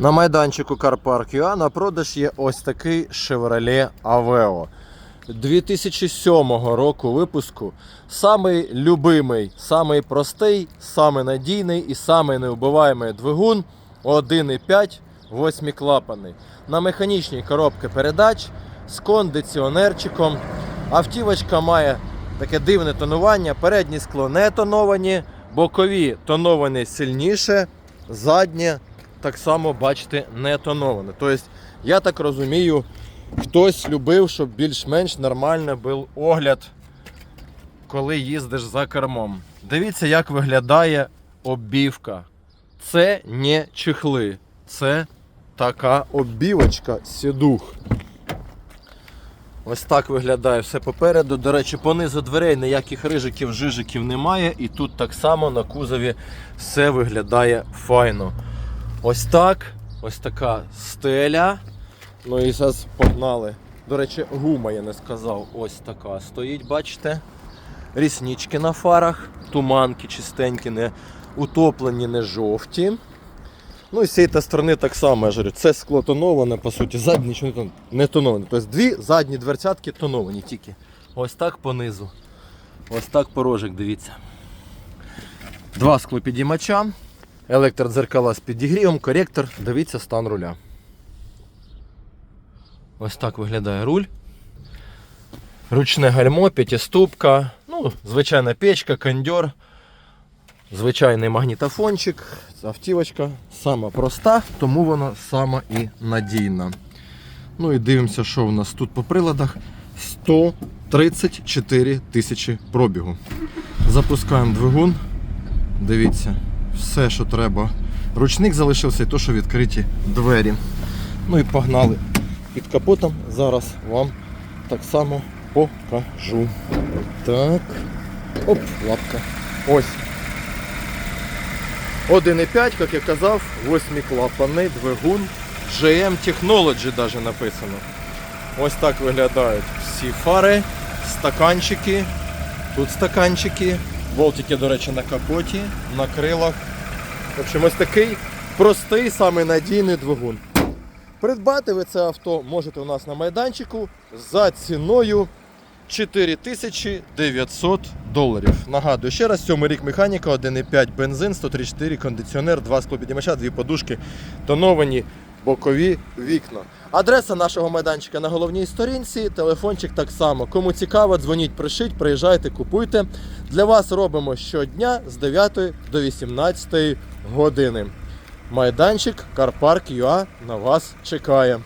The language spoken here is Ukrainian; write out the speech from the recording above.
На майданчику ЮА на продаж є ось такий Chevrolet Aveo 2007 року випуску. Самий любимий, самий простий, самий надійний і самий неубиваємий двигун 1,5 восьмиклапаний. На механічній коробці передач з кондиціонерчиком. Автівочка має таке дивне тонування. Передні скло не тоновані, бокові тоновані сильніше, заднє так само, бачите, не тоноване. Тобто, я так розумію, хтось любив, щоб більш-менш нормально був огляд, коли їздиш за кермом. Дивіться, як виглядає оббівка. Це не чехли, це така оббівочка сідух. Ось так виглядає все попереду. До речі, понизу дверей ніяких рижиків, жижиків немає. І тут так само на кузові все виглядає файно. Ось так. Ось така стеля. Ну і зараз погнали. До речі, гума я не сказав. Ось така стоїть, бачите? Ріснички на фарах, туманки чистенькі, не утоплені, не жовті. Ну і з цієї сторони так само, я говорю, це скло тоноване, по суті, задні нічого не тон- не тоноване. Тобто дві задні дверцятки тоновані тільки. Ось так понизу. Ось так порожик, дивіться. Два склопідіймача, електродзеркала з підігрівом, коректор, дивіться стан руля. Ось так виглядає руль. Ручне гальмо, п'ятиступка, ну, звичайна печка, кондьор, звичайний магнітофончик, автівочка сама проста, тому вона сама і надійна. Ну і дивимося, що у нас тут по приладах. 134 тисячі пробігу. Запускаємо двигун. Дивіться, все, що треба. Ручник залишився і то, що відкриті двері. Ну і погнали під капотом. Зараз вам так само покажу. Так. Оп, лапка. Ось. 1,5, як я казав, 8-клапанний двигун. GM Technology даже написано. Ось так виглядають всі фари, стаканчики. Тут стаканчики. Болтики, до речі, на капоті, на крилах. В общем, ось такий простий, самий надійний двигун. Придбати ви це авто можете у нас на майданчику за ціною 4900 доларів. Нагадую, ще раз, сьомий рік механіка, 1,5 бензин, 134 кондиціонер, 2 склопідіймача, 2 подушки, тоновані бокові вікна. Адреса нашого майданчика на головній сторінці, телефончик так само. Кому цікаво, дзвоніть, пришіть, приїжджайте, купуйте. Для вас робимо щодня з 9 до 18 години. Майданчик Карпарк ЮА на вас чекає.